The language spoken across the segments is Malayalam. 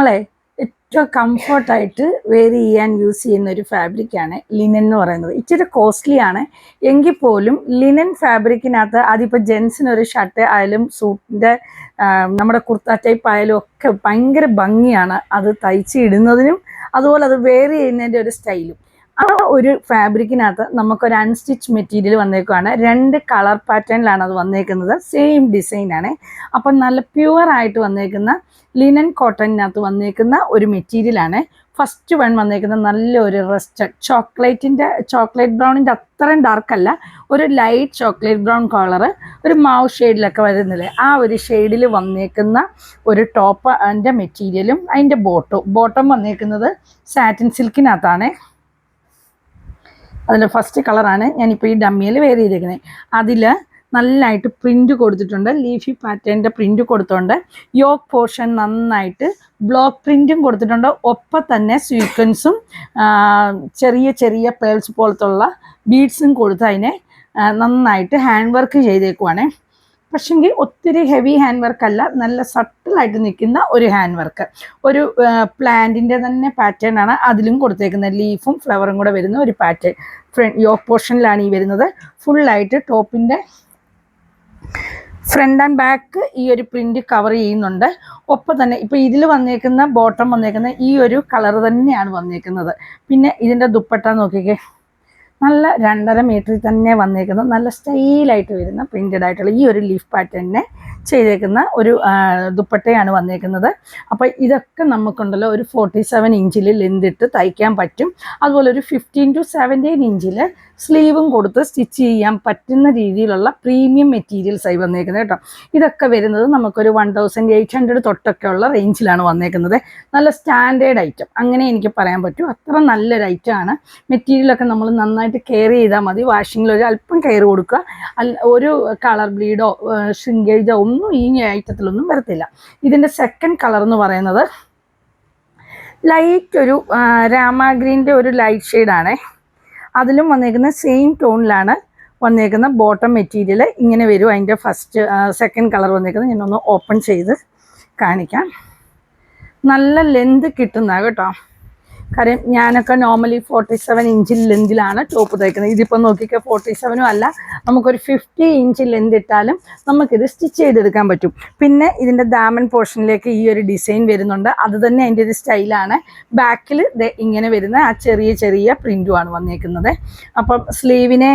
നമ്മളെ ഏറ്റവും കംഫർട്ടായിട്ട് വെയർ ചെയ്യാൻ യൂസ് ചെയ്യുന്ന ഒരു ഫാബ്രിക്കാണ് ലിനൻ എന്ന് പറയുന്നത്. ഇച്ചിരി കോസ്റ്റ്ലി ആണ്. എങ്കിൽ പോലും ലിനൻ ഫാബ്രിക്കിനകത്ത് അതിപ്പോൾ ജെൻസിന് ഒരു ഷർട്ട് ആയാലും സൂട്ടിന്റെ നമ്മുടെ കുർത്ത ടൈപ്പ് ആയാലും ഒക്കെ ഭയങ്കര ഭംഗിയാണ് അത് തയ്ച്ച് ഇടുന്നതിനും അതുപോലെ അത് വെയർ ചെയ്യുന്നതിന്റെ ഒരു സ്റ്റൈലും ആ ഒരു ഫാബ്രിക്കിനകത്ത് നമുക്കൊരു അൺസ്റ്റിച്ച് മെറ്റീരിയൽ വന്നേക്കുവാണ്. രണ്ട് കളർ പാറ്റേണിലാണ് അത് വന്നേക്കുന്നത്. സെയിം ഡിസൈൻ ആണ്. അപ്പം നല്ല പ്യുവർ ആയിട്ട് വന്നേക്കുന്ന ലിനൻ കോട്ടണിനകത്ത് വന്നേക്കുന്ന ഒരു മെറ്റീരിയൽ ആണ്. ഫസ്റ്റ് വൺ വന്നേക്കുന്ന നല്ലൊരു റെസ്റ്റ് ചോക്ലേറ്റിന്റെ ചോക്ലേറ്റ് ബ്രൗണിന്റെ അത്രയും ഡാർക്ക് അല്ല. ഒരു ലൈറ്റ് ചോക്ലേറ്റ് ബ്രൗൺ കളറ് ഒരു മാവ് ഷെയ്ഡിലൊക്കെ വരുന്നില്ലേ? ആ ഒരു ഷെയ്ഡിൽ വന്നേക്കുന്ന ഒരു ടോപ്പ് അതിന്റെ മെറ്റീരിയലും അതിന്റെ ബോട്ടും ബോട്ടം വന്നേക്കുന്നത് സാറ്റിൻ സിൽക്കിനകത്താണ് അതിന്റെ ഫസ്റ്റ് കളറാണ് ഞാനിപ്പോൾ ഈ ഡമ്മിയിൽ വെയർ ചെയ്തേക്കുന്നത് അതിൽ നല്ലതായിട്ട് പ്രിന്റ് കൊടുത്തിട്ടുണ്ട്. ലീഫി പാറ്റേണിന്റെ പ്രിന്റ് കൊടുത്തുകൊണ്ട് യോക്ക് പോർഷൻ നന്നായിട്ട് ബ്ലോക്ക് പ്രിന്റും കൊടുത്തിട്ടുണ്ട്. ഒപ്പം തന്നെ സ്വീക്വൻസും ചെറിയ ചെറിയ പേൾസ് പോലത്തുള്ള ബീഡ്സും കൊടുത്ത് അതിനെ നന്നായിട്ട് ഹാൻഡ് വർക്ക് ചെയ്തേക്കുവാണേ. പക്ഷെങ്കിൽ ഒത്തിരി ഹെവി ഹാൻഡ് വർക്ക് അല്ല നല്ല സട്ടിലായിട്ട് നിൽക്കുന്ന ഒരു ഹാൻഡ് വർക്ക് ഒരു പ്ലാന്റിന്റെ തന്നെ പാറ്റേൺ ആണ് അതിലും കൊടുത്തേക്കുന്നത്. ലീഫും ഫ്ലവറും കൂടെ വരുന്ന ഒരു പാറ്റേൺ ഫ്രണ്ട് യോക്ക് പോർഷനിലാണ് ഈ വരുന്നത്. ഫുള്ളായിട്ട് ടോപ്പിന്റെ ഫ്രണ്ട് ആൻഡ് ബാക്ക് ഈ ഒരു പ്രിന്റ് കവർ ചെയ്യുന്നുണ്ട്. ഒപ്പം തന്നെ ഇപ്പോൾ ഇതിൽ വന്നേക്കുന്ന ബോട്ടം വന്നേക്കുന്ന ഈ ഒരു കളർ തന്നെയാണ് വന്നേക്കുന്നത്. പിന്നെ ഇതിന്റെ ദുപ്പട്ട നോക്കിക്കേ. നല്ല രണ്ടര മീറ്ററിൽ തന്നെ വന്നേക്കുന്ന നല്ല സ്റ്റൈലായിട്ട് വരുന്ന പ്രിന്റഡ് ആയിട്ടുള്ള ഈ ഒരു ലീഫ് പാറ്റേണിനെ ചെയ്തേക്കുന്ന ഒരു ദുപ്പട്ടയാണ് വന്നേക്കുന്നത്. അപ്പോൾ ഇതൊക്കെ നമുക്കുണ്ടല്ലോ ഒരു ഫോർട്ടി സെവൻ ഇഞ്ചിൽ ലെന്തിട്ട് തയ്ക്കാൻ പറ്റും. അതുപോലെ ഒരു ഫിഫ്റ്റീൻ ടു സെവന്റീൻ ഇഞ്ചിൽ സ്ലീവും കൊടുത്ത് സ്റ്റിച്ച് ചെയ്യാൻ പറ്റുന്ന രീതിയിലുള്ള പ്രീമിയം മെറ്റീരിയൽസ് ആയി വന്നേക്കുന്നത് കേട്ടോ. ഇതൊക്കെ വരുന്നത് നമുക്കൊരു വൺ തൗസൻഡ് എയ്റ്റ് ഹൺഡ്രഡ് തൊട്ടൊക്കെ ഉള്ള റേഞ്ചിലാണ് വന്നേക്കുന്നത്. നല്ല സ്റ്റാൻഡേർഡ് ഐറ്റം അങ്ങനെ എനിക്ക് പറയാൻ പറ്റും. അത്ര നല്ലൊരു ഐറ്റം ആണ്. മെറ്റീരിയലൊക്കെ നമ്മൾ നന്നായിട്ട് കെയർ ചെയ്താൽ മതി. വാഷിങ്ങിൽ ഒരു അല്പം കെയർ കൊടുക്കുക. ഒരു കളർ ബ്ലീഡോ ഷ്രിങ്കേജോ ഒന്നും ഈ ഐറ്റത്തിലൊന്നും വരത്തില്ല. ഇതിന്റെ സെക്കൻഡ് കളർ എന്ന് പറയുന്നത് ലൈറ്റ് ഒരു രാമ ഗ്രീന്റെ ഒരു ലൈറ്റ് ഷെയ്ഡാണേ അതിലും വന്നേക്കുന്ന സെയിം ടോണിലാണ് വന്നേക്കുന്ന ബോട്ടം മെറ്റീരിയൽ ഇങ്ങനെ വരും. അതിന്റെ ഫസ്റ്റ് സെക്കൻഡ് കളർ വന്നേക്കുന്നത് ഞാനൊന്ന് ഓപ്പൺ ചെയ്ത് കാണിക്കാം. നല്ല ലെന്ത് കിട്ടുന്ന കേട്ടോ. കാര്യം ഞാനൊക്കെ നോർമലി ഫോർട്ടി സെവൻ ഇഞ്ചിൽ ലെന്തിലാണ് ടോപ്പ് തയ്ക്കുന്നത്. ഇതിപ്പോൾ നോക്കിക്കോ ഫോർട്ടി സെവനും അല്ല. നമുക്കൊരു ഫിഫ്റ്റി ഇഞ്ച് ലെന്ത് ഇട്ടാലും നമുക്കിത് സ്റ്റിച്ച് ചെയ്തെടുക്കാൻ പറ്റും. പിന്നെ ഇതിന്റെ ദാമൻ പോർഷനിലേക്ക് ഈ ഒരു ഡിസൈൻ വരുന്നുണ്ട്. അത് തന്നെ അതിന്റെ ഒരു സ്റ്റൈലാണ് ബാക്കിൽ ഇങ്ങനെ വരുന്ന ആ ചെറിയ ചെറിയ പ്രിന്റുമാണ് വന്നേക്കുന്നത്. അപ്പം സ്ലീവിനെ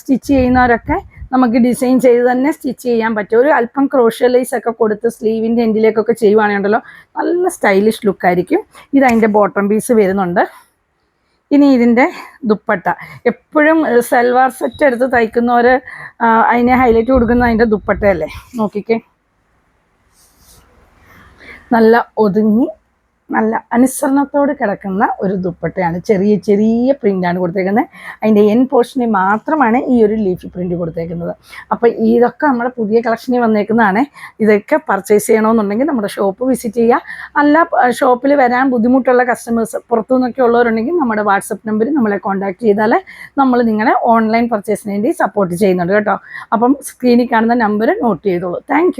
സ്റ്റിച്ച് ചെയ്യുന്നവരൊക്കെ നമുക്ക് ഡിസൈൻ ചെയ്ത് തന്നെ സ്റ്റിച്ച് ചെയ്യാൻ പറ്റും. ഒരു അല്പം ക്രോഷ്യലൈസ് ഒക്കെ കൊടുത്ത് സ്ലീവിന്റെ എൻഡിലേക്കൊക്കെ ചെയ്യുവാണെന്നുണ്ടല്ലോ നല്ല സ്റ്റൈലിഷ് ലുക്കായിരിക്കും ഇത് അതിന്റെ ബോട്ടം പീസ് വരുന്നുണ്ട്. ഇനി ഇതിന്റെ ദുപ്പട്ട. എപ്പോഴും സൽവാർ സെറ്റ് എടുത്ത് തയ്ക്കുന്നവർ അതിനെ ഹൈലൈറ്റ് കൊടുക്കുന്ന അതിന്റെ ദുപ്പട്ടയല്ലേ? നോക്കിക്കേ. നല്ല ഒതുങ്ങി നല്ല അനുസരണത്തോട് കിടക്കുന്ന ഒരു ദുപ്പട്ടയാണ്. ചെറിയ ചെറിയ പ്രിന്റാണ് കൊടുത്തേക്കുന്നത്. അതിന്റെ എൻ പോർഷനിൽ മാത്രമാണ് ഈ ഒരു ലീഫി പ്രിന്റ് കൊടുത്തേക്കുന്നത്. അപ്പോൾ ഇതൊക്കെ നമ്മുടെ പുതിയ കളക്ഷനിൽ വന്നേക്കുന്നതാണ്. ഇതൊക്കെ പർച്ചേസ് ചെയ്യണമെന്നുണ്ടെങ്കിൽ നമ്മുടെ ഷോപ്പ് വിസിറ്റ് ചെയ്യുക. അല്ല ഷോപ്പിൽ വരാൻ ബുദ്ധിമുട്ടുള്ള കസ്റ്റമേഴ്സ് പുറത്തു നിന്നൊക്കെ ഉള്ളവരുണ്ടെങ്കിൽ നമ്മുടെ വാട്സപ്പ് നമ്പർ നമ്മളെ കോൺടാക്ട് ചെയ്താൽ നമ്മൾ നിങ്ങളെ ഓൺലൈൻ പർച്ചേസിന് വേണ്ടി സപ്പോർട്ട് ചെയ്യുന്നുണ്ട് കേട്ടോ. അപ്പം സ്ക്രീനിൽ കാണുന്ന നമ്പർ നോട്ട് ചെയ്തോളൂ. താങ്ക്